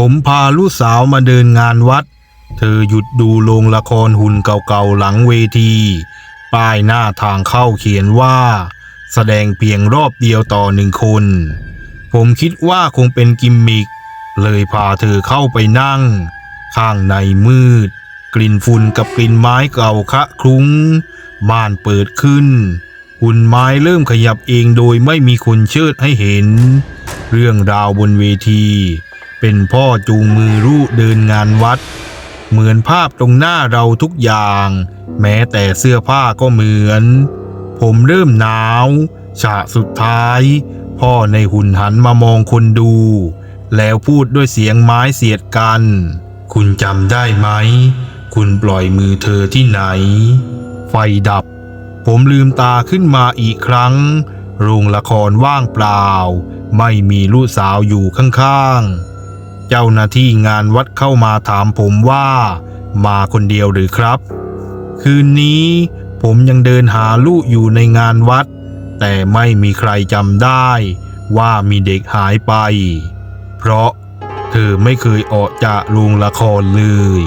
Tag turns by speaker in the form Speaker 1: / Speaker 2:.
Speaker 1: ผมพาลูกสาวมาเดินงานวัด เธอหยุดดูโรงละครหุ่นเก่าๆหลังเวที ป้ายหน้าทางเข้าเขียนว่า แสดงเพียงรอบเดียวต่อหนึ่งคน ผมคิดว่าคงเป็นกิมมิก เลยพาเธอเข้าไปนั่ง ข้างในมืด กลิ่นฝุ่นกับกลิ่นไม้เก่าคะคลุ้งม่านเปิดขึ้น หุ่นไม้เริ่มขยับเองโดยไม่มีคนเชิดให้เห็น เรื่องราวบนเวที เป็นพ่อจูงมือลูกเดินงานวัด เหมือนภาพตรงหน้าเราทุกอย่าง แม้แต่เสื้อผ้าก็เหมือน ผมเริ่มหนาวฉากสุดท้าย พ่อในหุ่นหันมามองคนดู แล้วพูดด้วยเสียงไม้เสียดกัน คุณจำได้ไหม คุณปล่อยมือเธอที่ไหน ไฟดับ ผมลืมตาขึ้นมาอีกครั้ง โรงละครว่างเปล่า ไม่มีลูกสาวอยู่ข้างๆ เจ้าหน้าที่งานวัดเข้ามาถามผมว่า มาคนเดียวหรือครับ คืนนี้ผมยังเดินหาลูกอยู่ในงานวัด แต่ไม่มีใครจำได้ว่ามีเด็กหายไป เพราะเธอไม่เคยออกจากโรงละครเลย